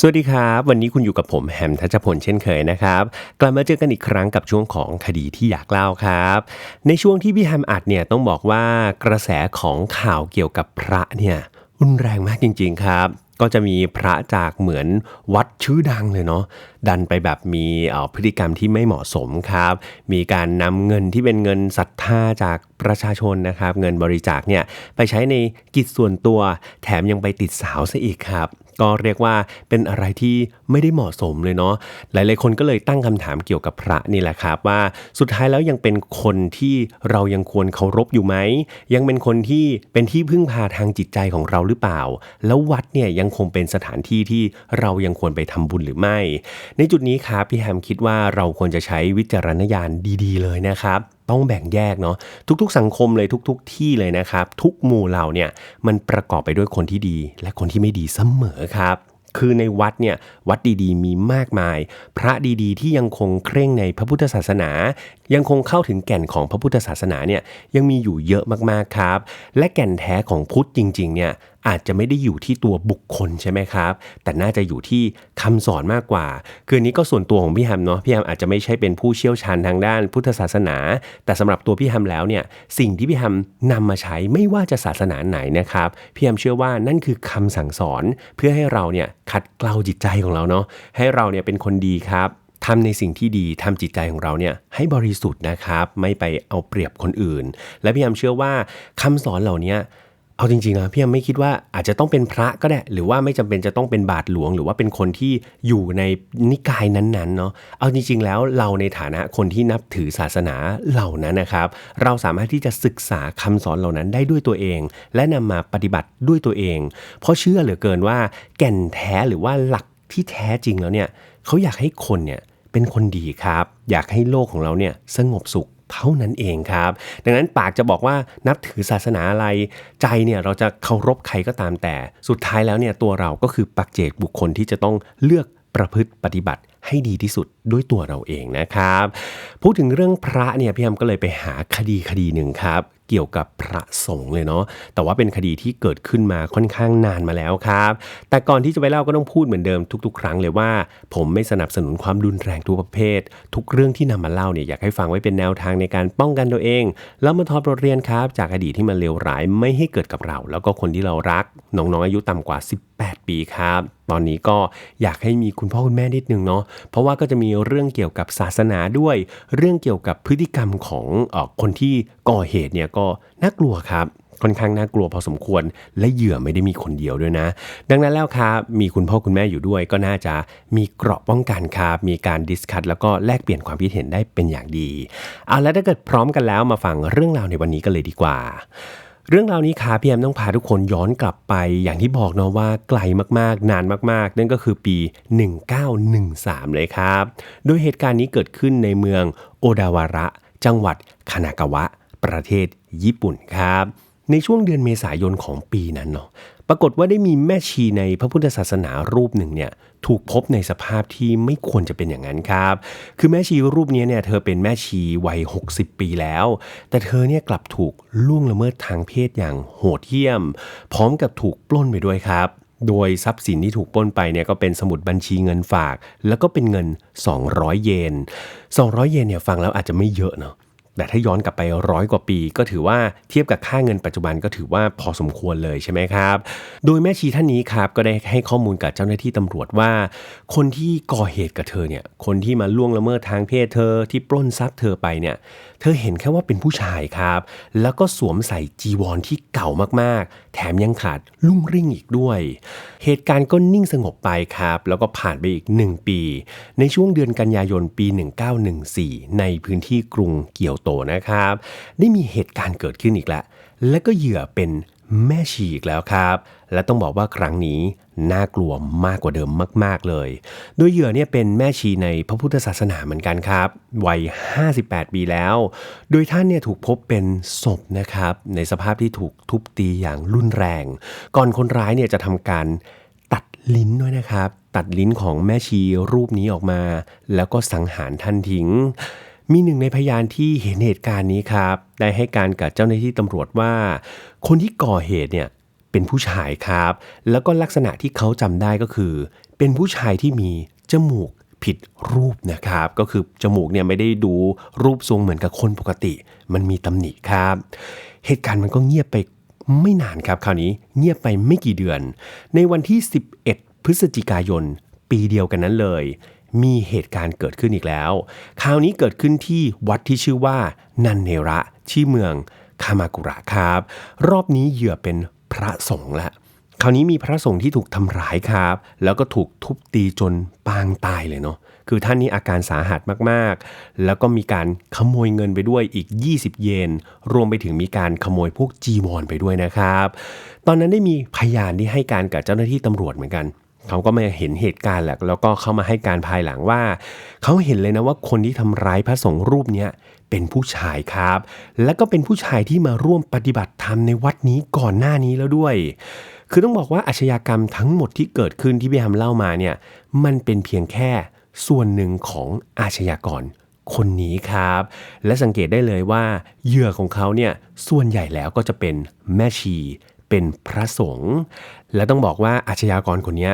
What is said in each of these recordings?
สวัสดีครับ วันนี้คุณอยู่กับผมแฮมทัชพลเช่นเคยนะครับ กลับมาเจอกันอีกครั้งกับช่วงของคดีที่อยากเล่าครับ ในช่วงที่พี่แฮมอัดเนี่ยต้องบอกว่ากระแสของข่าวเกี่ยวกับพระเนี่ยรุนแรงมากจริง ๆครับ ก็จะมีพระจากเหมือนวัดชื่อดังเลยเนาะดันไปแบบมีออพฤติกรรมที่ไม่เหมาะสมครับ มีการนำเงินที่เป็นเงินศรัทธาจากประชาชนนะครับ เงินบริจาคเนี่ยไปใช้ในกิจส่วนตัวแถมยังไปติดสาวซะอีกครับ ก็เรียกว่าเป็นอะไรที่ไม่ได้เหมาะสมเลยเนาะหลาย ๆ คนก็เลยตั้งคำถามเกี่ยวกับพระนี่แหละครับ ว่าสุดท้ายแล้วยังเป็นคนที่เรายังควรเคารพอยู่ไหมยังเป็นคนที่เป็นที่พึ่งพาทางจิตใจของเราหรือเปล่า แล้ววัดเนี่ยยังคงเป็นสถานที่ที่เรายังควรไปทำบุญหรือไม่ ในจุดนี้ครับพี่แฮมคิดว่าเราควรจะใช้วิจารณญาณดี ๆ เลยนะครับ ต้องแบ่งแยกเนาะทุกๆ สังคมเลยทุก ๆ ที่เลยนะครับ ทุกหมู่เหล่าเนี่ยมันประกอบไปด้วยคนที่ดี และคนที่ไม่ดีเสมอครับคือในวัดเนี่ยวัดดีๆ มีมากมาย พระดีๆ ที่ยังคงเคร่งในพระพุทธศาสนา ยังคงเข้าถึงแก่นของพระพุทธศาสนาเนี่ยยังมีอยู่เยอะมากๆครับ และแก่นแท้ของพุทธจริงๆเนี่ยอาจจะไม่ได้อยู่ที่ตัวบุคคลใช่ไหมครับ แต่น่าจะอยู่ที่คำสอนมากกว่า คืนนี้ก็ส่วนตัวของพี่แฮมเนาะพี่แฮมอาจจะไม่ใช่เป็นผู้เชี่ยวชาญทางด้านพุทธศาสนา แต่สำหรับตัวพี่แฮมแล้วเนี่ยสิ่งที่พี่แฮมนำมาใช้ไม่ว่าจะศาสนาไหนนะครับพี่แฮมเชื่อว่านั่นคือคำสั่งสอนเพื่อให้เราเนี่ยขัดเกลาจิตใจของเราเนาะให้เราเนี่ยเป็นคนดีครับ ทำในสิ่งที่ดีทำจิตใจของเราเนี่ยให้บริสุทธิ์นะครับ ไม่ไปเอาเปรียบคนอื่น และพี่แฮมเชื่อว่าคำสอนเหล่านี้เอาจริงๆนะพี่ยังไม่คิดว่าอาจจะต้องเป็นพระก็ได้ หรือว่าไม่จำเป็นจะต้องเป็นบาทหลวง หรือว่าเป็นคนที่อยู่ในนิกายนั้นๆเนาะเอาจริง ๆ แล้วเราในฐานะคนที่นับถือศาสนาเหล่านั้นนะครับ เราสามารถที่จะศึกษาคำสอนเหล่านั้นได้ด้วยตัวเอง และนำมาปฏิบัติด้วยตัวเอง เพราะเชื่อเหลือเกินว่า แก่นแท้หรือว่าหลักที่แท้จริงแล้วเนี่ยเขาอยากให้คนเนี่ย เป็นคนดีครับ อยากให้โลกของเราเนี่ยสงบสุขเท่านั้นเองครับ ดังนั้นปากจะบอกว่านับถือศาสนาอะไร ใจเนี่ยเราจะเคารพใครก็ตามแต่ สุดท้ายแล้วเนี่ยตัวเราก็คือปักเจกบุคคลที่จะต้องเลือกประพฤติปฏิบัติให้ดีที่สุดด้วยตัวเราเองนะครับ พูดถึงเรื่องพระเนี่ยพี่แอมก็เลยไปหาคดีคดีหนึ่งครับ เกี่ยวกับพระสงฆ์เลยเนาะแต่ว่าเป็นคดีที่เกิดขึ้นมาค่อนข้างนานมาแล้วครับ แต่ก่อนที่จะไปเล่าก็ต้องพูดเหมือนเดิมทุก ๆ ครั้งเลยว่า ผมไม่สนับสนุนความรุนแรงทุกประเภท ทุกเรื่องที่นำมาเล่าเนี่ยอยากให้ฟังไว้เป็นแนวทางในการป้องกันตัวเอง แล้วมาทอดบทเรียนครับ จากอดีตที่มันเลวร้ายไม่ให้เกิดกับเรา แล้วก็คนที่เรารักน้องๆอายุต่ำกว่า 18 ปีครับตอนนี้ก็อยากให้มีคุณพ่อคุณแม่นิดนึงเนาะ เพราะว่าก็จะมีเรื่องเกี่ยวกับศาสนาด้วย เรื่องเกี่ยวกับพฤติกรรมของออคนที่ ก่อเหตุเนี่ยก็น่ากลัวครับค่อนข้างน่ากลัวพอสมควรและเหยื่อไม่ได้มีคนเดียวด้วยนะ ดังนั้นแล้วครับมีคุณพ่อคุณแม่อยู่ด้วย ก็น่าจะมีเกราะป้องกันครับมีการดิสคัทแล้วก็แลกเปลี่ยนความคิดเห็นได้เป็นอย่างดีเอาแล้วถ้าเกิดพร้อมกันแล้วมาฟังเรื่องราวในวันนี้กันเลยดีกว่า เรื่องราวนี้ครับพี่แอมต้องพาทุกคนย้อนกลับไป อย่างที่บอกเนาะว่าไกลมากๆ นานมากๆ นั่นก็คือปี 1913 เลยครับ โดยเหตุการณ์นี้เกิดขึ้นในเมืองโอดาวาระ จังหวัดคานากาวะ ประเทศญี่ปุ่นครับ ในช่วงเดือนเมษายนของปีนั้นเนาะปรากฏว่าได้มีแม่ชีในพระพุทธศาสนารูปหนึ่งเนี่ยถูกพบในสภาพที่ไม่ควรจะเป็นอย่างนั้นครับ คือแม่ชีรูปนี้เนี่ยเธอเป็นแม่ชีวัย 60 ปีแล้ว แต่เธอเนี่ยกลับถูกล่วงละเมิดทางเพศอย่างโหดเหี้ยม พร้อมกับถูกปล้นไปด้วยครับ โดยทรัพย์สินที่ถูกปล้นไปเนี่ยก็เป็นสมุดบัญชีเงินฝาก แล้วก็เป็นเงิน 200 เยน 200 เยนเนี่ยฟังแล้วอาจจะไม่เยอะเนาะ แต่ถ้าย้อนกลับไปร้อยกว่าปี ก็ถือว่าเทียบกับค่าเงินปัจจุบันก็ถือว่าพอสมควรเลยใช่ไหมครับ โดยแม่ชีท่านนี้ครับก็ได้ให้ข้อมูลกับเจ้าหน้าที่ตำรวจว่า คนที่ก่อเหตุกับเธอเนี่ยคนที่มาล่วงละเมิดทางเพศเธอที่ปล้นทรัพย์เธอไปเนี่ยเธอเห็นแค่ว่าเป็นผู้ชายครับ แล้วก็สวมใส่จีวรที่เก่ามากๆ แถมยังขาดลุ่งริ่งอีกด้วย เหตุการณ์ก็นิ่งสงบไปครับ แล้วก็ผ่านไปอีก 1 ปี ในช่วงเดือนกันยายนปี 1914 ในพื้นที่กรุงเกียวโตนะครับ ได้มีเหตุการณ์เกิดขึ้นอีกแล้ว และก็เหยื่อเป็นแม่ชีอีกแล้วครับ และต้องบอกว่าครั้งนี้น่ากลัวมากกว่าเดิมมาก ๆ เลย โดยเหยื่อเนี่ยเป็นแม่ชีในพระพุทธศาสนาเหมือนกันครับ วัย 58 ปีแล้ว โดยท่านเนี่ยถูกพบเป็นศพนะครับ ในสภาพที่ถูกทุบตีอย่างรุนแรง ก่อนคนร้ายเนี่ยจะทำการตัดลิ้นด้วยนะครับ ตัดลิ้นของแม่ชีรูปนี้ออกมา แล้วก็สังหารท่านทิ้ง มีหนึ่งในพยานที่เห็นเหตุการณ์นี้ครับ ได้ให้การกับเจ้าหน้าที่ตำรวจว่า คนที่ก่อเหตุเนี่ยเป็นผู้ชายครับ แล้วก็ลักษณะที่เขาจำได้ก็คือ เป็นผู้ชายที่มีจมูกผิดรูปนะครับ ก็คือจมูกเนี่ยไม่ได้ดูรูปทรงเหมือนกับคนปกติ มันมีตำหนิครับ เหตุการณ์มันก็เงียบไปไม่นานครับคราวนี้เงียบไปไม่กี่เดือน ในวันที่ 11 พฤศจิกายน ปีเดียวกันนั้นเลย มีเหตุการณ์เกิดขึ้นอีกแล้ว คราวนี้เกิดขึ้นที่วัดที่ชื่อว่านันเนระที่เมืองคามากุระครับ รอบนี้เหยื่อเป็นพระสงฆ์ละ คราวนี้มีพระสงฆ์ที่ถูกทำร้ายครับ แล้วก็ถูกทุบตีจนปางตายเลยเนาะ คือท่านนี้อาการสาหัสมากๆ แล้วก็มีการขโมยเงินไปด้วยอีก 20 เยน รวมไปถึงมีการขโมยพวกจีวรไปด้วยนะครับ ตอนนั้นได้มีพยานที่ให้การกับเจ้าหน้าที่ตำรวจเหมือนกัน เขาก็มาเห็นเหตุการณ์แหละแล้วก็เข้ามาให้การภายหลังว่า เขาเห็นเลยนะว่าคนที่ทำร้ายพระสงฆ์รูปเนี้ยเป็นผู้ชายครับ แล้วก็เป็นผู้ชายที่มาร่วมปฏิบัติธรรมในวัดนี้ก่อนหน้านี้แล้วด้วย คือต้องบอกว่าอาชญากรรมทั้งหมดที่เกิดขึ้นที่พี่แฮมเล่ามาเนี่ยมันเป็นเพียงแค่ส่วนหนึ่งของอาชญากรคนนี้ครับ และสังเกตได้เลยว่าเหยื่อของเขาเนี่ยส่วนใหญ่แล้วก็จะเป็นแม่ชี เป็นพระสงฆ์และต้องบอกว่าอาชญากรคนนี้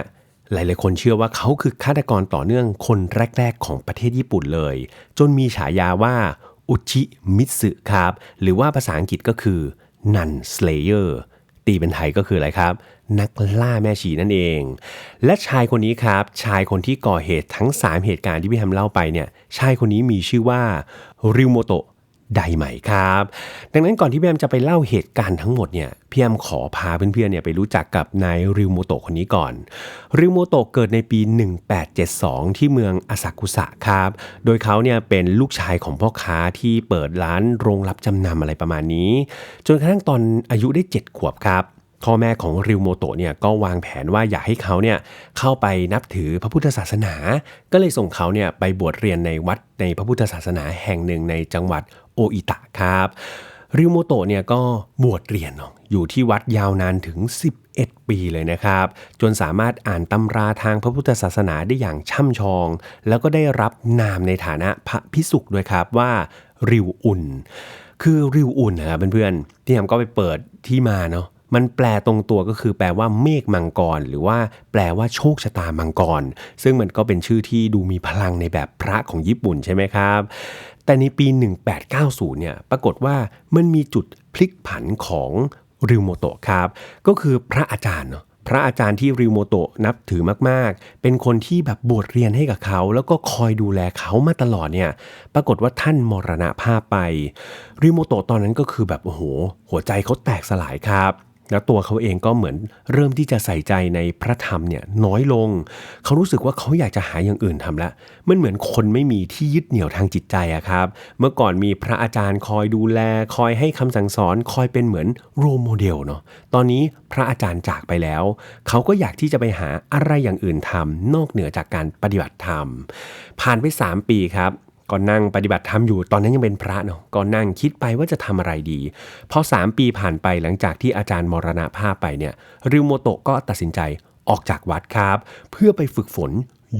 หลายๆคนเชื่อว่าเขาคือฆาตกรต่อเนื่องคนแรก ๆ ของประเทศญี่ปุ่นเลย จนมีฉายาว่าอุชิมิตสึครับ หรือว่าภาษาอังกฤษก็คือนันสเลเยอร์ตีเป็นไทยก็คืออะไรครับ นักล่าแม่ชีนั่นเอง และชายคนนี้ครับ ชายคนที่ก่อเหตุทั้ง 3 เหตุการณ์ที่พี่แฮมเล่าไปเนี่ย ชายคนนี้มีชื่อว่าริวโมโตะ ไดใหม่ครับ ดังนั้นก่อนที่พี่แอมจะไปเล่าเหตุการณ์ทั้งหมดเนี่ยพี่แอมขอพาเพื่อนๆเนี่ยไปรู้จักกับนายริวโมโตะคนนี้ก่อน ริวโมโตะเกิดในปี 1872 ที่เมืองอาซากุสะครับ โดยเขาเนี่ยเป็นลูกชายของพ่อค้าที่เปิดร้านโรงรับจำนำอะไรประมาณนี้ จนกระทั่งตอนอายุได้ 7 ขวบครับพ่อแม่ของริวโมโตะเนี่ยก็วางแผนว่าอยากให้เขาเนี่ยเข้าไปนับถือพระพุทธศาสนา ก็เลยส่งเขาเนี่ยไปบวชเรียนในวัดในพระพุทธศาสนาแห่งหนึ่งในจังหวัด โออิตะครับริวโมโตะเนี่ยก็บวชเรียนเนาะอยู่ที่วัดยาวนานถึง 11 ปีเลยนะครับ จนสามารถอ่านตำราทางพระพุทธศาสนาได้อย่างช่ำชอง แล้วก็ได้รับนามในฐานะพระพิสุกด้วยครับว่าริวอุ่น คือริวอุ่นนะครับเพื่อนๆที่ผมก็ไปเปิดที่มาเนาะมันแปลตรงตัวก็คือแปลว่าเมฆมังกร หรือว่าแปลว่าโชคชะตามังกร ซึ่งมันก็เป็นชื่อที่ดูมีพลังในแบบพระของญี่ปุ่นใช่ไหมครับ แต่ในปี 1890 เนี่ยปรากฏว่ามันมีจุดพลิกผันของริวโมโตะครับ ก็คือพระอาจารย์เนาะพระอาจารย์ที่ริวโมโตะนับถือมาก ๆ เป็นคนที่แบบบวชเรียนให้กับเขา แล้วก็คอยดูแลเขามาตลอดเนี่ย ปรากฏว่าท่านมรณภาพไป ริวโมโตะตอนนั้นก็คือแบบโอ้โห หัวใจเขาแตกสลายครับ แล้วตัวเขาเองก็เหมือนเริ่มที่จะใส่ใจในพระธรรมเนี่ยน้อยลง เขารู้สึกว่าเขาอยากจะหาอย่างอื่นทำละ มันเหมือนคนไม่มีที่ยึดเหนี่ยวทางจิตใจอะครับ เมื่อก่อนมีพระอาจารย์คอยดูแล คอยให้คำสั่งสอน คอยเป็นเหมือนโรโมเดลเนาะ ตอนนี้พระอาจารย์จากไปแล้ว เขาก็อยากที่จะไปหาอะไรอย่างอื่นทำนอกเหนือจากการปฏิบัติธรรม ผ่านไป 3 ปีครับ ก็นั่งปฏิบัติธรรมอยู่ตอนนั้นยังเป็นพระเนาะก็นั่งคิดไปว่าจะทำอะไรดี พอ 3 ปีผ่านไปหลังจากที่อาจารย์มรณภาพไปเนี่ยริวโมโตะก็ตัดสินใจออกจากวัดครับ เพื่อไปฝึกฝน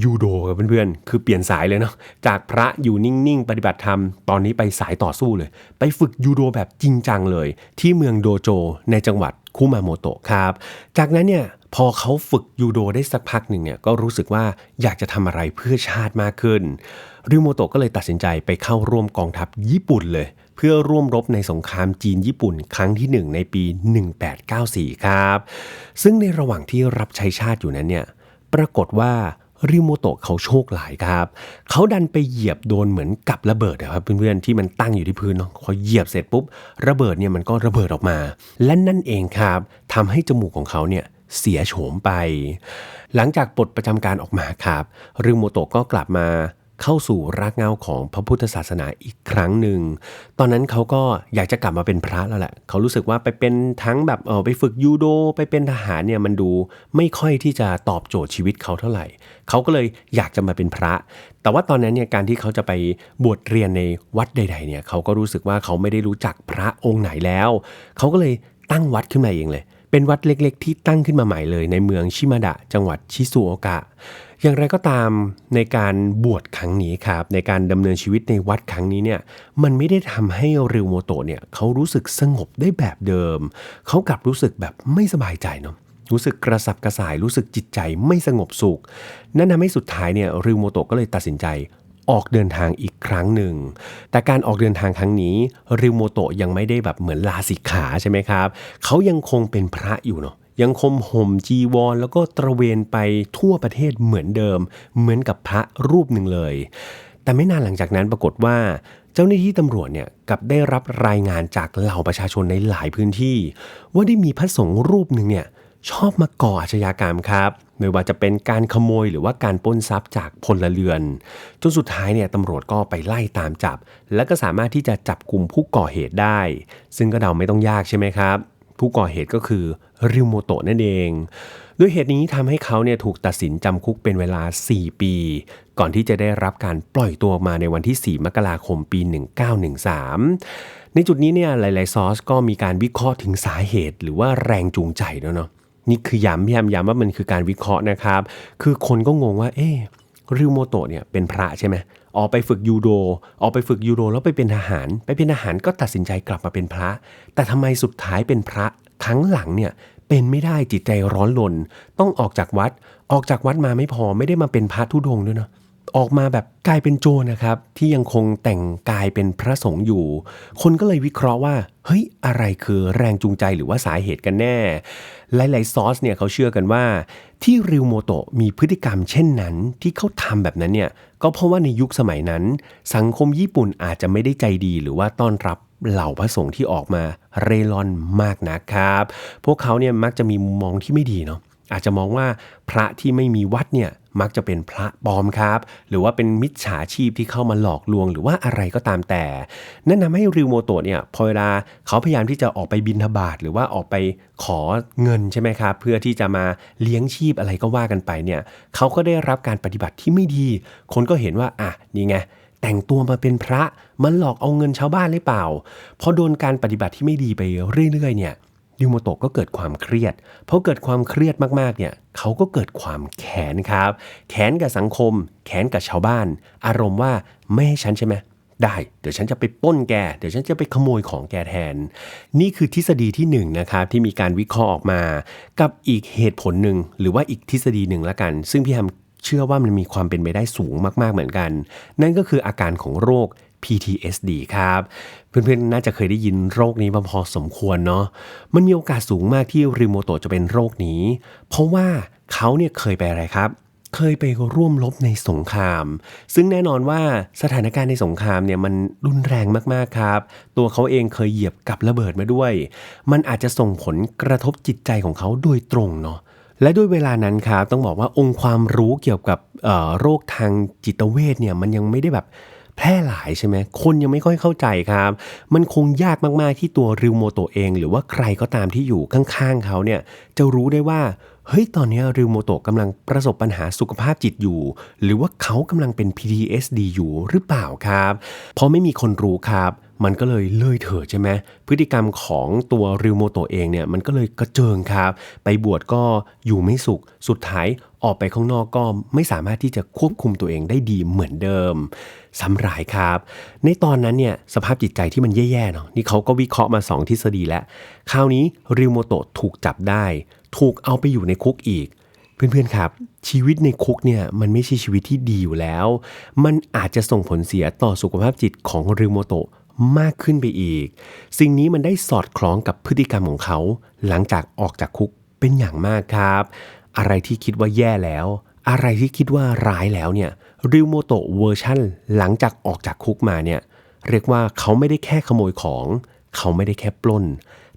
ยูโดกับเพื่อนๆ คือเปลี่ยนสายเลยเนาะ จากพระอยู่นิ่งๆ ปฏิบัติธรรม ตอนนี้ไปสายต่อสู้เลย ไปฝึกยูโดแบบจริงจังเลย ที่เมืองโดโจในจังหวัด คุมาโมโตะครับ จากนั้นเนี่ยพอเขาฝึกยูโดได้สักพักหนึ่งเนี่ยก็รู้สึกว่าอยากจะทำอะไรเพื่อชาติมากขึ้น ริวโมโตะก็เลยตัดสินใจไปเข้าร่วมกองทัพญี่ปุ่นเลย เพื่อร่วมรบในสงครามจีนญี่ปุ่นครั้งที่ 1 ในปี 1894 ครับ ซึ่งในระหว่างที่รับใช้ชาติอยู่นั้นเนี่ยปรากฏว่า ริโมโตะเขาโชคหลายครับ เขาดันไปเหยียบโดนเหมือนกับระเบิดนะครับเพื่อนๆที่มันตั้งอยู่ที่พื้นเนาะพอเหยียบเสร็จปุ๊บ ระเบิดเนี่ยมันก็ระเบิดออกมา และนั่นเองครับทำให้จมูกของเขาเนี่ยเสียโฉมไป หลังจากปลดประจำการออกมาครับริโมโตะก็กลับมา เข้าสู่รากเหง้าของพระพุทธศาสนาอีกครั้งหนึ่ง ตอนนั้นเขาก็อยากจะกลับมาเป็นพระแล้วแหละ เขารู้สึกว่าไปเป็นทั้งแบบเออไปฝึกยูโด ไปเป็นทหารเนี่ยมันดูไม่ค่อยที่จะตอบโจทย์ชีวิตเขาเท่าไหร่ เขาก็เลยอยากจะมาเป็นพระ แต่ว่าตอนนั้นเนี่ยการที่เขาจะไปบวชเรียนในวัดใด ๆเนี่ยเขาก็รู้สึกว่าเขาไม่ได้รู้จักพระองค์ไหนแล้ว เขาก็เลยตั้งวัดขึ้นมาเองเลย เป็นวัดเล็กๆ ที่ตั้งขึ้นมาใหม่เลยในเมืองชิมาดะ จังหวัดชิซูโอกะ อย่างไรก็ตามในการบวชครั้งนี้ครับ ในการดำเนินชีวิตในวัดครั้งนี้เนี่ยมันไม่ได้ทำให้ริวโมโตะเนี่ยเขารู้สึกสงบได้แบบเดิม เขากลับรู้สึกแบบไม่สบายใจเนาะรู้สึกกระสับกระส่ายรู้สึกจิตใจไม่สงบสุข นั่นทำให้สุดท้ายเนี่ยริวโมโตะก็เลยตัดสินใจ ออกเดินทางอีกครั้งหนึ่ง แต่การออกเดินทางครั้งนี้ริวโมโตะยังไม่ได้แบบเหมือนลาสิกขาใช่ไหมครับ เขายังคงเป็นพระอยู่เนาะยังคงห่มจีวร แล้วก็ตระเวนไปทั่วประเทศเหมือนเดิม เหมือนกับพระรูปหนึ่งเลย แต่ไม่นานหลังจากนั้นปรากฏว่าเจ้าหน้าที่ตำรวจเนี่ยกับได้รับรายงานจากเหล่าประชาชนในหลายพื้นที่ ว่าได้มีพระสงฆ์รูปหนึ่งเนี่ย ชอบมาก่ออาชญากรรมครับ ไม่ว่าจะเป็นการขโมยหรือว่าการปล้นทรัพย์จากพลเรือน จนสุดท้ายเนี่ยตำรวจก็ไปไล่ตามจับ และก็สามารถที่จะจับกลุ่มผู้ก่อเหตุได้ ซึ่งก็เดาไม่ต้องยากใช่ไหมครับ ผู้ก่อเหตุก็คือริวโมโตะนั่นเอง ด้วยเหตุนี้ทำให้เขาเนี่ยถูกตัดสินจำคุกเป็นเวลา 4 ปี ก่อนที่จะได้รับการปล่อยตัวมาในวันที่ 4 มกราคมปี 1913 ในจุดนี้เนี่ยหลาย ๆ ซอสก็มีการวิเคราะห์ถึงสาเหตุหรือว่าแรงจูงใจแล้วเนาะ นี่คือย้ำย้ำย้ำว่ามันคือการวิเคราะห์นะครับ คือคนก็งงว่า เอ๊ริวโมโตะเนี่ยเป็นพระใช่ไหมออกไปฝึกยูโด ออกไปฝึกยูโดแล้วไปเป็นทหาร ไปเป็นทหารก็ตัดสินใจกลับมาเป็นพระ แต่ทำไมสุดท้ายเป็นพระครั้งหลังเนี่ยเป็นไม่ได้จิตใจร้อนลน ต้องออกจากวัด ออกจากวัดมาไม่พอไม่ได้มาเป็นพระทุดงด้วยเนาะ ออกมาแบบกลายเป็นโจรนะครับ ที่ยังคงแต่งกายเป็นพระสงฆ์อยู่ คนก็เลยวิเคราะห์ว่าเฮ้ยอะไรคือแรงจูงใจหรือว่าสาเหตุกันแน่ หลายๆซอสเนี่ยเขาเชื่อกันว่า ที่ริวโมโตะมีพฤติกรรมเช่นนั้น ที่เขาทำแบบนั้นเนี่ยก็เพราะว่าในยุคสมัยนั้น สังคมญี่ปุ่นอาจจะไม่ได้ใจดีหรือว่าต้อนรับเหล่าพระสงฆ์ที่ออกมาเร่ร่อนมากนะครับ พวกเขาเนี่ยมักจะมีมุมมองที่ไม่ดีเนาะ อาจจะมองว่าพระที่ไม่มีวัดเนี่ยมักจะเป็นพระปลอมครับ หรือว่าเป็นมิจฉาชีพที่เข้ามาหลอกลวงหรือว่าอะไรก็ตามแต่นั่นทำให้ริวโมโตะเนี่ยพอเวลาเขาพยายามที่จะออกไปบินทบาทหรือว่าออกไปขอเงินใช่ไหมครับเพื่อที่จะมาเลี้ยงชีพอะไรก็ว่ากันไปเนี่ยเขาก็ได้รับการปฏิบัติที่ไม่ดี คนก็เห็นว่าอะนี่ไงแต่งตัวมาเป็นพระมันหลอกเอาเงินชาวบ้านหรือเปล่า พอโดนการปฏิบัติที่ไม่ดีไปเรื่อยๆเนี่ย ริวโมโตะก็เกิดความเครียดเพราะเกิดความเครียดมากๆเนี่ยเขาก็เกิดความแค้นครับแค้นกับสังคมแค้นกับชาวบ้าน อารมณ์ว่าไม่ให้ฉันใช่ไหมได้เดี๋ยวฉันจะไปป้นแก เดี๋ยวฉันจะไปขโมยของแกแทน นี่คือทฤษฎีที่หนึ่งนะครับที่มีการวิเคราะห์ออกมา กับอีกเหตุผลหนึ่งหรือว่าอีกทฤษฎีหนึ่งละกัน ซึ่งพี่แฮมเชื่อว่ามันมีความเป็นไปได้สูงมากๆเหมือนกัน นั่นก็คืออาการของโรค PTSD ครับ เพื่อนๆ น่าจะเคยได้ยินโรคนี้มาพอสมควรเนาะ มันมีโอกาสสูงมากที่ริโมโตะจะเป็นโรคนี้ เพราะว่าเขาเนี่ยเคยไปอะไรครับ เคยไปร่วมรบในสงคราม ซึ่งแน่นอนว่าสถานการณ์ในสงครามเนี่ยมันรุนแรงมากๆครับ ตัวเขาเองเคยเหยียบกับระเบิดมาด้วย มันอาจจะส่งผลกระทบจิตใจของเขาโดยตรงเนาะและด้วยเวลานั้นครับต้องบอกว่าองค์ความรู้เกี่ยวกับโรคทางจิตเวชเนี่ยมันยังไม่ได้แบบ แพร่หลายใช่ไหมคนยังไม่ค่อยเข้าใจครับ มันคงยากมากๆที่ตัวริวโมโตเอง หรือว่าใครก็ตามที่อยู่ข้างๆเขาเนี่ยจะรู้ได้ว่า เฮ้ย ตอนนี้ริวโมโตะกำลังประสบปัญหาสุขภาพจิตอยู่ หรือว่าเขากำลังเป็น PTSD อยู่หรือเปล่าครับ เพราะไม่มีคนรู้ครับ มันก็เลยเลยเถิดใช่ไหม พฤติกรรมของตัวริวโมโตะเองเนี่ย มันก็เลยกระเจิงครับ ไปบวชก็อยู่ไม่สุข สุดท้ายออกไปข้างนอกก็ไม่สามารถที่จะควบคุมตัวเองได้ดีเหมือนเดิมสำรายครับ ในตอนนั้นเนี่ยสภาพจิตใจที่มันแย่ๆเนาะนี่เขาก็วิเคราะห์มา 2 ทฤษฎีแล้ว คราวนี้ริวโมโตะถูกจับได้ ถูกเอาไปอยู่ในคุกอีก เพื่อนๆครับ ชีวิตในคุกเนี่ยมันไม่ใช่ชีวิตที่ดีอยู่แล้ว มันอาจจะส่งผลเสียต่อสุขภาพจิตของริวโมโตะมากขึ้นไปอีก สิ่งนี้มันได้สอดคล้องกับพฤติกรรมของเขา หลังจากออกจากคุกเป็นอย่างมากครับ อะไรที่คิดว่าแย่แล้ว อะไรที่คิดว่าร้ายแล้วเนี่ยริวโมโตะเวอร์ชันหลังจากออกจากคุกมาเนี่ยเรียกว่าเขาไม่ได้แค่ขโมยของ เขาไม่ได้แค่ปล้น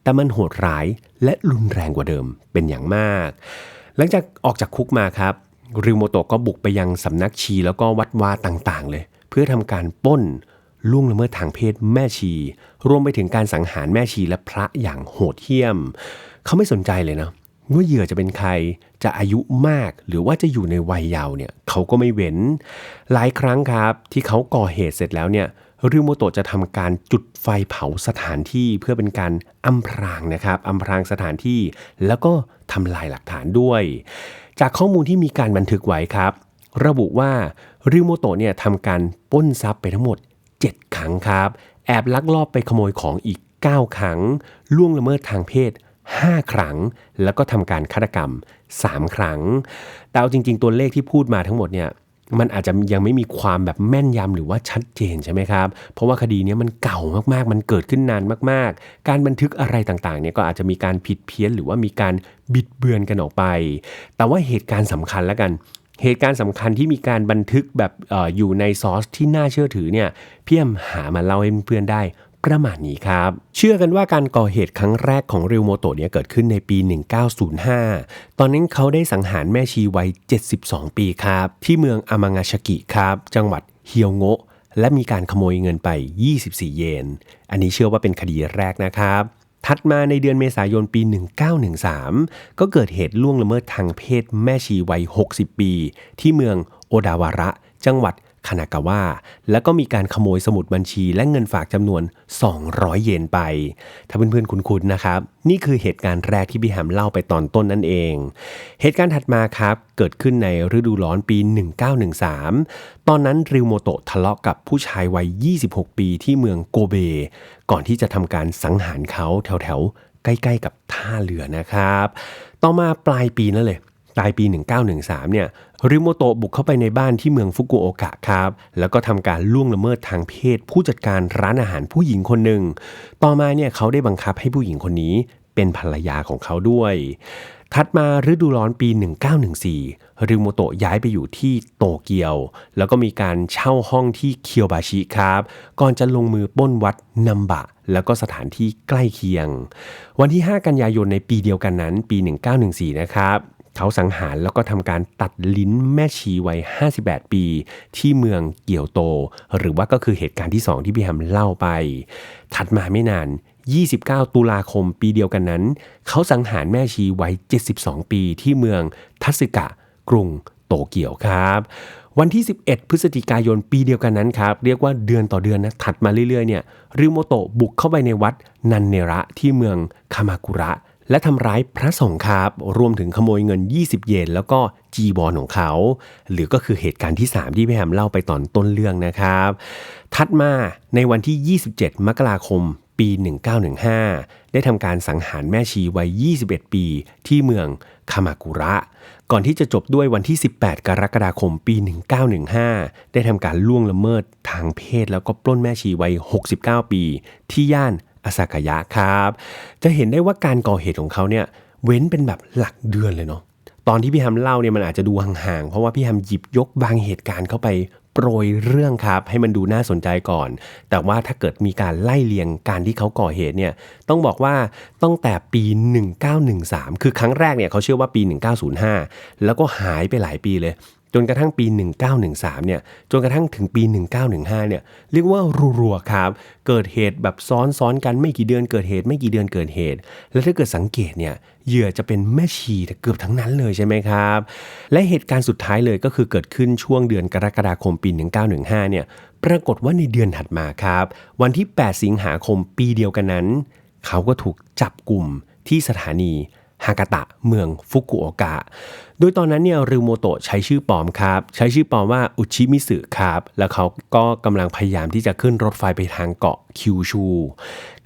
แต่มันโหดร้ายและรุนแรงกว่าเดิมเป็นอย่างมาก หลังจากออกจากคุกมาครับริวโมโตะก็บุกไปยังสำนักชีแล้วก็วัดวาต่างๆ เลย เพื่อทำการป้นล่วงละเมิดทางเพศแม่ชี รวมไปถึงการสังหารแม่ชีและพระอย่างโหดเหี้ยม เขาไม่สนใจเลยนะว่าเหยื่อจะเป็นใครจะอายุมากหรือว่าจะอยู่ในวัยเยาว์เนี่ยเขาก็ไม่เว้น หลายครั้งครับที่เขาก่อเหตุเสร็จแล้วเนี่ย ริวโมโตะจะทำการจุดไฟเผาสถานที่เพื่อเป็นการอำพรางนะครับอำพรางสถานที่ แล้วก็ทำลายหลักฐานด้วย จากข้อมูลที่มีการบันทึกไว้ครับ ระบุว่าริวโมโตะเนี่ยทำการป้นทรัพย์ไปทั้งหมด 7 ครั้งครับ แอบลักลอบไปขโมยของอีก 9 ครั้ง ล่วงละเมิดทางเพศ 5 ครั้ง แล้วก็ทำการฆาตกรรม 3 ครั้งแต่เอาจริง ๆ ตัวเลขที่พูดมาทั้งหมดเนี่ย มันอาจจะยังไม่มีความแบบแม่นยำหรือว่าชัดเจนใช่ไหมครับ เพราะว่าคดีนี้มันเก่ามากๆ มันเกิดขึ้นนานมากๆ การบันทึกอะไรต่างๆเนี่ยก็อาจจะมีการผิดเพี้ยนหรือว่ามีการบิดเบือนกันออกไป แต่ว่าเหตุการณ์สำคัญแล้วกันเหตุการณ์สำคัญที่มีการบันทึกแบบอออยู่ในซอสที่น่าเชื่อถือเนี่ยเพี่แอมหามาเล่าให้เพื่อนได้ ประมาณนี้ครับ เชื่อกันว่าการก่อเหตุครั้งแรกของริวโมโตะเนี่ยเกิดขึ้นในปี 1905 ตอนนั้นเขาได้สังหารแม่ชีวัย 72 ปีครับ ที่เมืองอามางาชากิครับ จังหวัดเฮียวโงะ และมีการขโมยเงินไป 24 เยน อันนี้เชื่อว่าเป็นคดีแรกนะครับถัดมาในเดือนเมษายนปี 1913 ก็เกิดเหตุล่วงละเมิดทางเพศแม่ชีวัย 60 ปี ที่เมืองโอดาวาระ จังหวัด คานากาวะแล้วก็มีการขโมยสมุดบัญชีและเงินฝากจำนวน 200 เยนไป ถ้าเพื่อนๆคุ้นๆนะครับ นี่คือเหตุการณ์แรกที่พี่แฮมเล่าไปตอนต้นนั่นเอง เหตุการณ์ถัดมาครับ เกิดขึ้นในฤดูร้อนปี 1913 ตอนนั้นริวโมโตะทะเลาะกับผู้ชายวัย 26 ปีที่เมืองโกเบ ก่อนที่จะทำการสังหารเขาแถวๆใกล้ๆกับท่าเรือนะครับ ต่อมาปลายปีนั่นเลย ปลายปี 1913 เนี่ยริโมโตะบุกเข้าไปในบ้านที่เมืองฟุกุโอกะครับ แล้วก็ทำการล่วงละเมิดทางเพศ ผู้จัดการร้านอาหารผู้หญิงคนหนึ่ง ต่อมาเนี่ยเขาได้บังคับให้ผู้หญิงคนนี้เป็นภรรยาของเขาด้วย ถัดมาฤดูร้อนปี 1914 ริโมโตะย้ายไปอยู่ที่โตเกียว แล้วก็มีการเช่าห้องที่เคียวบาชิครับ ก่อนจะลงมือป้นวัดนัมบะ แล้วก็สถานที่ใกล้เคียง วันที่ 5 กันยายนในปีเดียวกันนั้นปี 1914 นะครับ เขาสังหารแล้วก็ทำการตัดลิ้นแม่ชีวัย 58 ปี ที่เมืองเกียวโต หรือว่าก็คือเหตุการณ์ที่ 2 ที่พี่แฮมเล่าไป ถัดมาไม่นาน 29 ตุลาคมปีเดียวกันนั้น เขาสังหารแม่ชีวัย 72 ปีที่เมืองทัสึกะ กรุงโตเกียวครับวันที่ 11 พฤศจิกายนปีเดียวกันนั้นครับ เรียกว่าเดือนต่อเดือนนะถัดมาเรื่อยๆเนี่ยริโมโตะบุกเข้าไปในวัดนันเนระที่เมืองคามากุระ และทำร้ายพระสงฆ์ครับ รวมถึงขโมยเงิน 20 เยนแล้วก็จีบอลของเขา หรือก็คือเหตุการณ์ที่ 3 ที่พี่แฮมเล่าไปตอนต้นเรื่องนะครับถัดมาในวันที่ 27 มกราคมปี 1915 ได้ทำการสังหารแม่ชีวัย 21 ปีที่เมืองคามากุระ ก่อนที่จะจบด้วยวันที่ 18 กรกฎาคมปี 1915 ได้ทำการล่วงละเมิดทางเพศแล้วก็ปล้นแม่ชีวัย 69 ปี ที่ย่าน อาซากายะครับ จะเห็นได้ว่าการก่อเหตุของเขาเนี่ยเว้นเป็นแบบหลักเดือนเลยเนาะตอนที่พี่ฮัมเล่าเนี่ยมันอาจจะดูห่างๆ เพราะว่าพี่ฮัมหยิบยกบางเหตุการณ์เข้าไปโปรยเรื่องครับ ให้มันดูน่าสนใจก่อน แต่ว่าถ้าเกิดมีการไล่เลียงการที่เขาก่อเหตุเนี่ยต้องบอกว่าตั้งแต่ปี 1913 คือครั้งแรกเนี่ยเขาเชื่อว่าปี 1905 แล้วก็หายไปหลายปีเลย จนกระทั่งปี 1913 เนี่ย จนกระทั่งถึงปี 1915 เนี่ย เรียกว่ารัวๆครับ เกิดเหตุแบบซ้อนๆกันไม่กี่เดือนเกิดเหตุไม่กี่เดือนเกิดเหตุ แล้วถ้าเกิดสังเกตเนี่ย เหยื่อจะเป็นแม่ชีเกือบทั้งนั้นเลยใช่ไหมครับ และเหตุการณ์สุดท้ายเลยก็คือเกิดขึ้นช่วงเดือนกรกฎาคมปี 1915 เนี่ย ปรากฏว่าในเดือนถัดมาครับ วันที่ 8 สิงหาคมปีเดียวกันนั้น เขาก็ถูกจับกลุ่มที่สถานี ฮากาตะเมืองฟุกุโอกะ โดยตอนนั้นเนี่ยริวโมโตะใช้ชื่อปลอมครับ ใช้ชื่อปลอมว่าอุชิมิสึครับ แล้วเขาก็กำลังพยายามที่จะขึ้นรถไฟไปทางเกาะคิวชู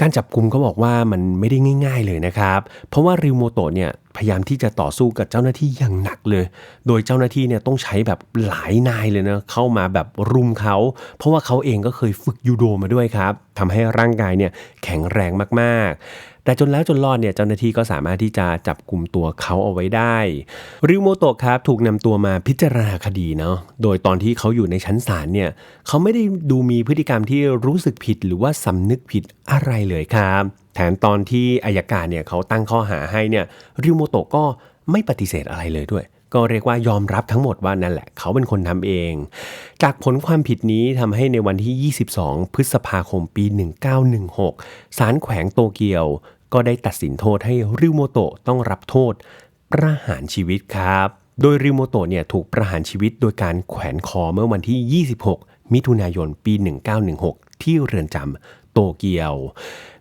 การจับกลุ่มเขาบอกว่ามันไม่ได้ง่าย ๆเลยนะครับ เพราะว่าริวโมโตะเนี่ยพยายามที่จะต่อสู้กับเจ้าหน้าที่อย่างหนักเลย โดยเจ้าหน้าที่เนี่ยต้องใช้แบบหลายนายเลยนะเข้ามาแบบรุมเขา เพราะว่าเขาเองก็เคยฝึกยูโดมาด้วยครับทำให้ร่างกายเนี่ยแข็งแรงมากๆ แต่จนแล้วจนรอดเนี่ยเจ้าหน้าที่ก็สามารถที่จะจับกลุ่มตัวเขาเอาไว้ได้ ริวโมโตะครับถูกนำตัวมาพิจารณาคดีเนาะโดยตอนที่เขาอยู่ในชั้นศาลเนี่ยเขาไม่ได้ดูมีพฤติกรรมที่รู้สึกผิดหรือว่าสำนึกผิดอะไรเลยครับแถมตอนที่อายการเนี่ยเขาตั้งข้อหาให้เนี่ยริวโมโตะก็ไม่ปฏิเสธอะไรเลยด้วย ก็เรียกว่ายอมรับทั้งหมดว่านั่นแหละ เขาเป็นคนทำเอง จากผลความผิดนี้ทำให้ในวันที่ 22 พฤษภาคมปี 1916 ศาลแขวงโตเกียว ก็ได้ตัดสินโทษให้ริวโมโตะต้องรับโทษ ประหารชีวิตครับ โดยริวโมโตะเนี่ยถูกประหารชีวิตโดยการแขวนคอเมื่อวันที่ 26 มิถุนายนปี 1916 ที่เรือนจำโตเกียว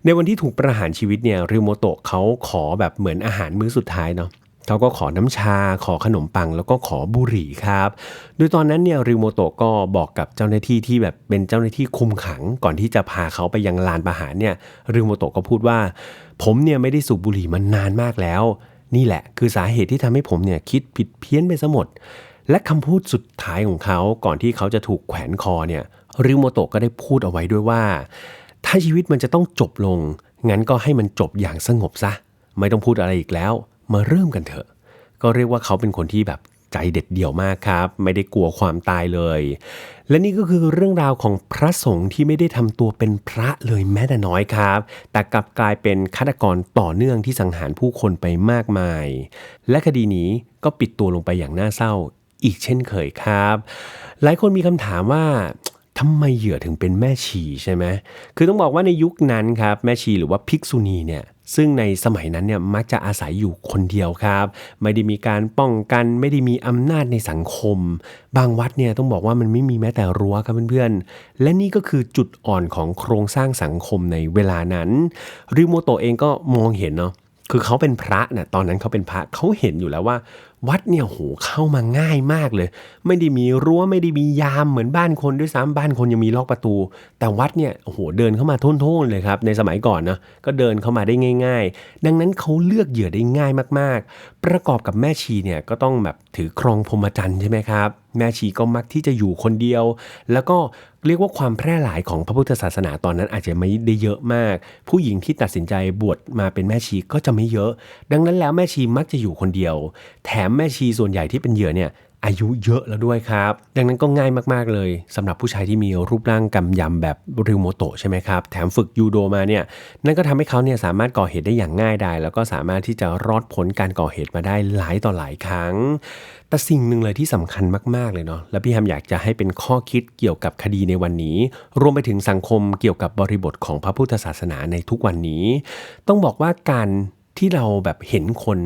ในวันที่ถูกประหารชีวิตเนี่ยริวโมโตะเขาขอแบบเหมือนอาหารมื้อสุดท้ายเนาะ เขาก็ขอน้ำชา ขอขนมปัง แล้วก็ขอบุหรี่ครับ โดยตอนนั้นเนี่ยริวโมโตะก็บอกกับเจ้าหน้าที่ที่แบบเป็นเจ้าหน้าที่คุมขัง ก่อนที่จะพาเขาไปยังลานประหารเนี่ยริวโมโตะก็พูดว่า ผมเนี่ยไม่ได้สูบบุหรี่มานานมากแล้ว นี่แหละ คือสาเหตุที่ทำให้ผมเนี่ยคิดผิดเพี้ยนไปซะหมด และคำพูดสุดท้ายของเขาก่อนที่เขาจะถูกแขวนคอเนี่ยริวโมโตะก็ได้พูดเอาไว้ด้วยว่า ถ้าชีวิตมันจะต้องจบลงงั้นก็ให้มันจบอย่างสงบซะ ไม่ต้องพูดอะไรอีกแล้ว มาเริ่มกันเถอะ ก็เรียกว่าเขาเป็นคนที่แบบใจเด็ดเดี่ยวมากครับ ไม่ได้กลัวความตายเลย และนี่ก็คือเรื่องราวของพระสงฆ์ที่ไม่ได้ทำตัวเป็นพระเลยแม้แต่น้อยครับ แต่กลับกลายเป็นฆาตกรต่อเนื่องที่สังหารผู้คนไปมากมาย และคดีนี้ก็ปิดตัวลงไปอย่างน่าเศร้าอีกเช่นเคยครับ หลายคนมีคำถามว่าทำไมเหยื่อถึงเป็นแม่ชีใช่ไหมคือต้องบอกว่าในยุคนั้นครับ แม่ชีหรือว่าภิกษุณีเนี่ย ซึ่งในสมัยนั้นเนี่ยมักจะอาศัยอยู่คนเดียวครับ ไม่ได้มีการป้องกัน ไม่ได้มีอำนาจในสังคม บางวัดเนี่ยต้องบอกว่ามันไม่มีแม้แต่รั้วครับเพื่อนๆ และนี่ก็คือจุดอ่อนของโครงสร้างสังคมในเวลานั้น ริโมโตเองก็มองเห็นเนาะคือเขาเป็นพระเนี่ยตอนนั้นเขาเป็นพระเขาเห็นอยู่แล้วว่า วัดเนี่ยโหเข้ามาง่ายมากเลย ไม่ได้มีรั้วไม่ได้มียามเหมือนบ้านคนด้วยซ้ำบ้านคนยังมีล็อกประตู แต่วัดเนี่ยโหเดินเข้ามาทุ่นๆเลยครับในสมัยก่อนนะก็เดินเข้ามาได้ง่าย ๆ ดังนั้นเขาเลือกเหยื่อได้ง่ายมากๆ ประกอบกับแม่ชีเนี่ยก็ต้องแบบถือครองพรหมจรรย์ใช่ไหมครับ แม่ชีก็มักที่จะอยู่คนเดียว แล้วก็เรียกว่าความแพร่หลายของพระพุทธศาสนาตอนนั้นอาจจะไม่ได้เยอะมาก ผู้หญิงที่ตัดสินใจบวชมาเป็นแม่ชีก็จะไม่เยอะ ดังนั้นแล้วแม่ชีมักจะอยู่คนเดียว แถมแม่ชีส่วนใหญ่ที่เป็นเหยื่อเนี่ย อายุเยอะแล้วด้วยครับ ดังนั้นก็ง่ายมากๆเลยสำหรับผู้ชายที่มีรูปร่างกำยำแบบริวโมโตใช่ไหมครับ แถมฝึกยูโดมาเนี่ยนั่นก็ทำให้เขาเนี่ยสามารถก่อเหตุได้อย่างง่ายดายแล้วก็สามารถที่จะรอดพ้นการก่อเหตุมาได้หลายต่อหลายครั้ง แต่สิ่งหนึ่งเลยที่สำคัญมากๆเลยเนาะและพี่แฮมอยากจะให้เป็นข้อคิดเกี่ยวกับคดีในวันนี้ รวมไปถึงสังคมเกี่ยวกับบริบทของพระพุทธศาสนาในทุกวันนี้ ต้องบอกว่าการที่เราแบบเห็นคน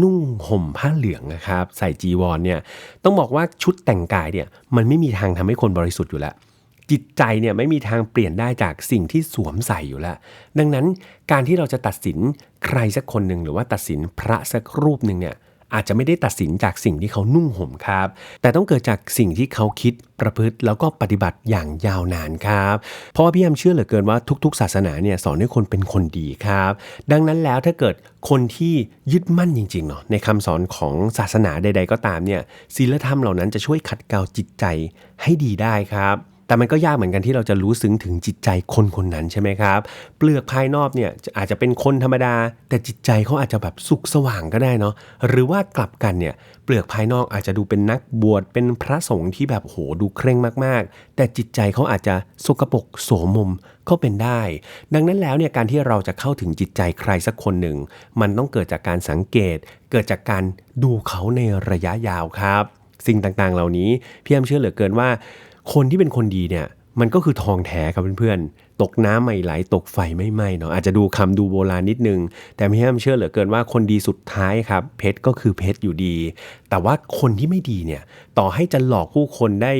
นุ่งห่มผ้าเหลืองนะครับใส่จีวรเนี่ยต้องบอกว่าชุดแต่งกายเนี่ยมันไม่มีทางทำให้คนบริสุทธิ์อยู่แล้วจิตใจเนี่ยไม่มีทางเปลี่ยนได้จากสิ่งที่สวมใส่อยู่แล้ว ดังนั้นการที่เราจะตัดสินใครสักคนหนึ่งหรือว่าตัดสินพระสักรูปหนึ่งเนี่ย อาจจะไม่ได้ตัดสินจากสิ่งที่เขานุ่งห่มครับ แต่ต้องเกิดจากสิ่งที่เขาคิดประพฤติแล้วก็ปฏิบัติอย่างยาวนานครับ เพราะว่าพี่แอมเชื่อเหลือเกินว่าทุก ๆ ศาสนาเนี่ยสอนให้คนเป็นคนดีครับ ดังนั้นแล้วถ้าเกิดคนที่ยึดมั่นจริงๆเนาะในคำสอนของศาสนาใด ๆ ก็ตามเนี่ยศีลธรรมเหล่านั้นจะช่วยขัดเกลาจิตใจให้ดีได้ครับ แต่มันก็ยากเหมือนกันที่เราจะรู้ซึ้งถึงจิตใจคนคนนั้นใช่ไหมครับ เปลือกภายนอกเนี่ยอาจจะเป็นคนธรรมดา แต่จิตใจเขาอาจจะแบบสุขสว่างก็ได้เนาะหรือว่ากลับกันเนี่ยเปลือกภายนอกอาจจะดูเป็นนักบวชเป็นพระสงฆ์ที่แบบโหดูเคร่งมากๆ แต่จิตใจเขาอาจจะสกปรกโสมมก็เป็นได้ ดังนั้นแล้วเนี่ยการที่เราจะเข้าถึงจิตใจใครสักคนหนึ่ง มันต้องเกิดจากการสังเกต เกิดจากการดูเขาในระยะยาวครับ สิ่งต่างๆเหล่านี้พี่แอมเชื่อเหลือเกินว่า คนที่เป็นคนดีเนี่ยมันก็คือทองแท้ครับเพื่อนๆ ตกน้ำไม่ไหล ตกไฟไม่ไหม้เนาะอาจจะดูคำดูโบราณนิดนึง แต่พี่แอมเชื่อเหลือเกินว่าคนดีสุดท้ายครับ เพชรก็คือเพชรอยู่ดี แต่ว่าคนที่ไม่ดีเนี่ย ต่อให้จะหลอกผู้คนได้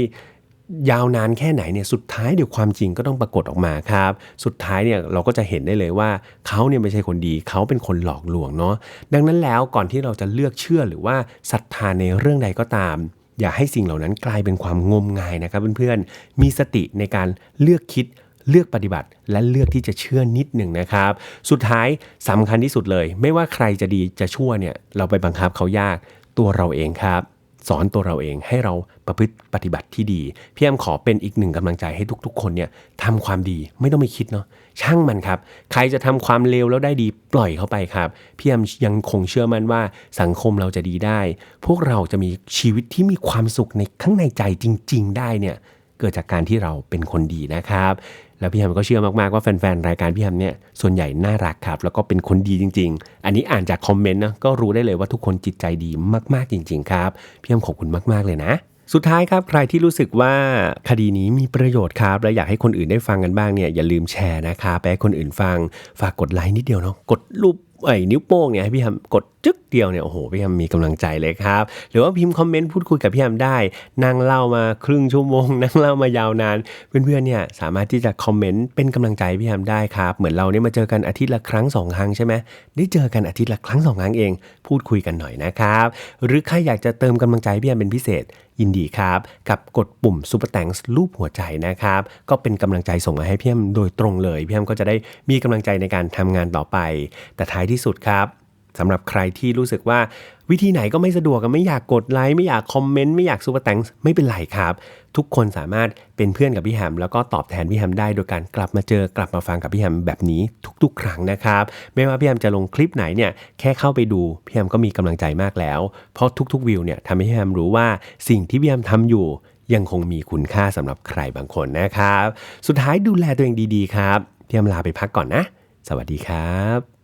ยาวนานแค่ไหนเนี่ยสุดท้ายเดี๋ยวความจริงก็ต้องปรากฏออกมาครับ สุดท้ายเนี่ยเราก็จะเห็นได้เลยว่าเขาเนี่ยไม่ใช่คนดีเขาเป็นคนหลอกลวงเนาะดังนั้นแล้วก่อนที่เราจะเลือกเชื่อหรือว่าศรัทธาในเรื่องใดก็ตาม อย่าให้สิ่งเหล่านั้นกลายเป็นความงมงายนะครับเพื่อนๆ มีสติในการเลือกคิดเลือกปฏิบัติและเลือกที่จะเชื่อนิดหนึ่งนะครับ สุดท้ายสำคัญที่สุดเลย ไม่ว่าใครจะดีจะชั่วเนี่ยเราไปบังคับเขายากตัวเราเองครับ สอนตัวเราเองให้เราประพฤติปฏิบัติที่ดีพี่แอมขอเป็นอีกหนึ่งกำลังใจให้ทุก ๆ คนเนี่ยทำความดีไม่ต้องไปคิดเนาะช่างมันครับ ใครจะทำความเลวแล้วได้ดีปล่อยเขาไปครับพี่แอมยังคงเชื่อมั่นว่าสังคมเราจะดีได้ พวกเราจะมีชีวิตที่มีความสุขในข้างในใจจริง ๆ ได้เนี่ยเกิดจากการที่เราเป็นคนดีนะครับ แล้วพี่แฮมก็เชื่อมากๆว่าแฟนๆรายการพี่แฮมเนี่ยส่วนใหญ่น่ารักครับ แล้วก็เป็นคนดีจริง ๆ อันนี้อ่านจากคอมเมนต์นะก็รู้ได้เลยว่าทุกคนจิตใจดีมากๆจริง ๆ ครับพี่แฮมขอบคุณมากๆเลยนะสุดท้ายครับใครที่รู้สึกว่าคดีนี้มีประโยชน์ครับ และอยากให้คนอื่นได้ฟังกันบ้างเนี่ยอย่าลืมแชร์นะครับไปให้คนอื่นฟัง ฝากกดไลค์นิดเดียวเนาะกดรูปไอ้นิ้วโป้งเนี่ยให้พี่แฮมกด จึ๊กเดียวเนี่ยโอ้โหพี่แฮมมีกำลังใจเลยครับ หรือว่าพิมพ์คอมเมนต์พูดคุยกับพี่แฮมได้ นั่งเล่ามาครึ่งชั่วโมง นั่งเล่ามายาวนาน เพื่อนๆเนี่ยสามารถที่จะคอมเมนต์เป็นกำลังใจพี่แฮมได้ครับ เหมือนเราเนี่ยมาเจอกันอาทิตย์ละครั้งสองครั้งใช่ไหมได้เจอกันอาทิตย์ละครั้งสองครั้งเอง พูดคุยกันหน่อยนะครับหรือใครอยากจะเติมกำลังใจพี่แฮมเป็นพิเศษยินดีครับ กับกดปุ่ม Super Thanks รูปหัวใจนะครับ ก็เป็นกำลังใจส่งมาให้พี่แฮมโดยตรงเลยพี่แฮมก็จะได้มีกำลังใจในการทำงานต่อไป แต่ท้ายที่สุดครับ สำหรับใครที่รู้สึกว่าวิธีไหนก็ไม่สะดวกอะไม่อยากกดไลค์ไม่อยากคอมเมนต์ไม่อยากซูเปอร์แตงไม่เป็นไรครับ ทุกคนสามารถเป็นเพื่อนกับพี่แฮมแล้วก็ตอบแทนพี่แฮมได้โดยการกลับมาเจอกลับมาฟังกับพี่แฮมแบบนี้ทุกๆ ครั้งนะครับ ไม่ว่าพี่แฮมจะลงคลิปไหนเนี่ยแค่เข้าไปดูพี่แฮมก็มีกำลังใจมากแล้ว เพราะทุกๆวิวเนี่ยทำให้พี่แฮมรู้ว่าสิ่งที่พี่แฮมทำอยู่ยังคงมีคุณค่าสำหรับใครบางคนนะครับ สุดท้ายดูแลตัวเองดีๆ ครับพี่แฮมลาไปพักก่อนนะ สวัสดีครับ